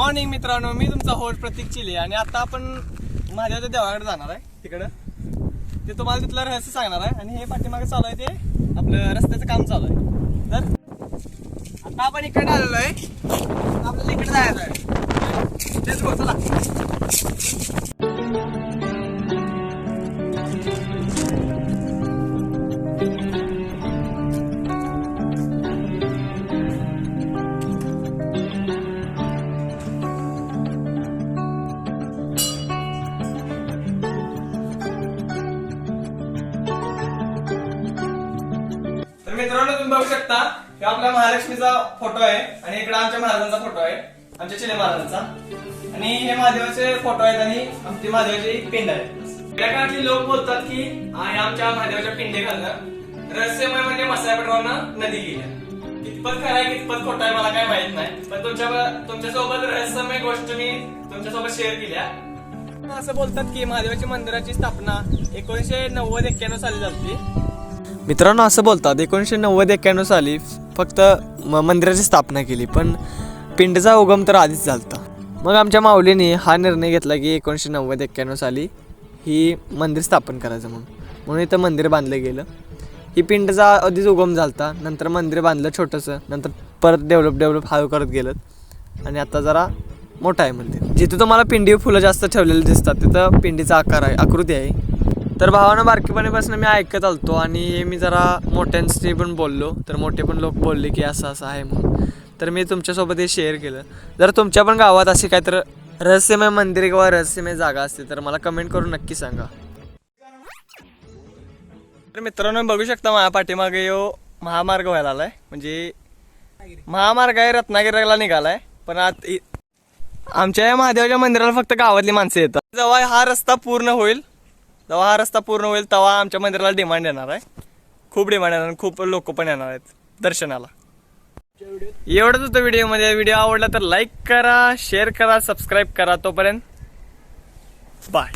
Morning मित्रांनो. मी तुमचा host प्रतीक चिले आणि आता आपण माझ्या देवाकडे जाणार आहे तिकडं. ते तुम्हाला तिथलं रहस्य सांगणार आहे आणि हे पाठीमागे चालू आहे ते आपलं रस्त्याचं काम चालू आहे. तर आता आपण इकडे आलेलो आहे. आपल्याला इकडे जायचं आहे. तेच गो चला मित्रांनो तुम्ही बघू शकता हे आपल्या महालक्ष्मीचा फोटो आहे आणि इकडे आमच्या महाराजांचा फोटो आहे. आमच्या चिले महाराजांचा. आणि हे महादेवाचे फोटो आहेत आणि आमची महादेवाची पिंड आहे या काळातली लोक बोलतात की आमच्या महादेवाच्या पिंडे घालणं रहस्यमय म्हणजे मसाया पेटवानं नदी गेल्या कितपत खरं आहे कितपत खोटं आहे मला काय माहीत नाही. पण तुमच्या तुमच्यासोबत रहस्यमय गोष्ट मी तुमच्यासोबत शेअर केल्या. असं बोलतात की महादेवाची मंदिराची स्थापना एकोणीशे नव्वद एक्क्याण्णव साली झाली मित्रांनो असं बोलतात एकोणीसशे नव्वद एक्क्याण्णव साली फक्त म- मंदिराची स्थापना केली पण पिंडचा उगम तर आधीच झालता. मग आमच्या माऊलीने हा निर्णय घेतला की एकोणीसशे नव्वद एक्क्याण्णव साली ही मंदिर स्थापन करायचं म्हणून. म्हणून इथं मंदिर बांधलं गेलं. ही पिंडचा आधीच उगम झालता नंतर मंदिर बांधलं छोटंसं नंतर परत डेव्हलप डेव्हलप हळू करत गेलं. आणि आता जरा मोठं आहे मंदिर. जिथं तुम्हाला पिंडी फुलं जास्त ठेवलेली दिसतात तिथं पिंडीचा आकार आहे आकृती आहे. तर भावानं बारकीपणीपासून मी ऐकत आलतो आणि हे मी जरा मोठ्यांशी पण बोललो. तर मोठे पण लोक बोलले की असं असं आहे म्हणून. तर मी तुमच्यासोबत हे शेअर केलं. जर तुमच्या पण गावात अशी काय तर रहस्यमय मंदिर किंवा रहस्यमय जागा असते तर मला कमेंट करून नक्की सांगा. तर मित्रांनो बघू शकता माझ्या पाठीमागे यो महामार्ग व्हायला आलाय म्हणजे महामार्ग आहे रत्नागिरीला निघालाय. पण आत इ- आमच्या या महादेवाच्या मंदिराला फक्त गावातली माणसं येतात. जेव्हा हा रस्ता पूर्ण होईल. जेव्हा हा रस्ता पूर्ण होईल तेव्हा आमच्या मंदिराला डिमांड येणार आहे. खूप डिमांड येणार खूप लोक पण येणार आहेत दर्शनाला. एवढंच होतं व्हिडिओमध्ये व्हिडिओ आवडला तर लाईक करा शेअर करा सबस्क्राईब करा तोपर्यंत. बाय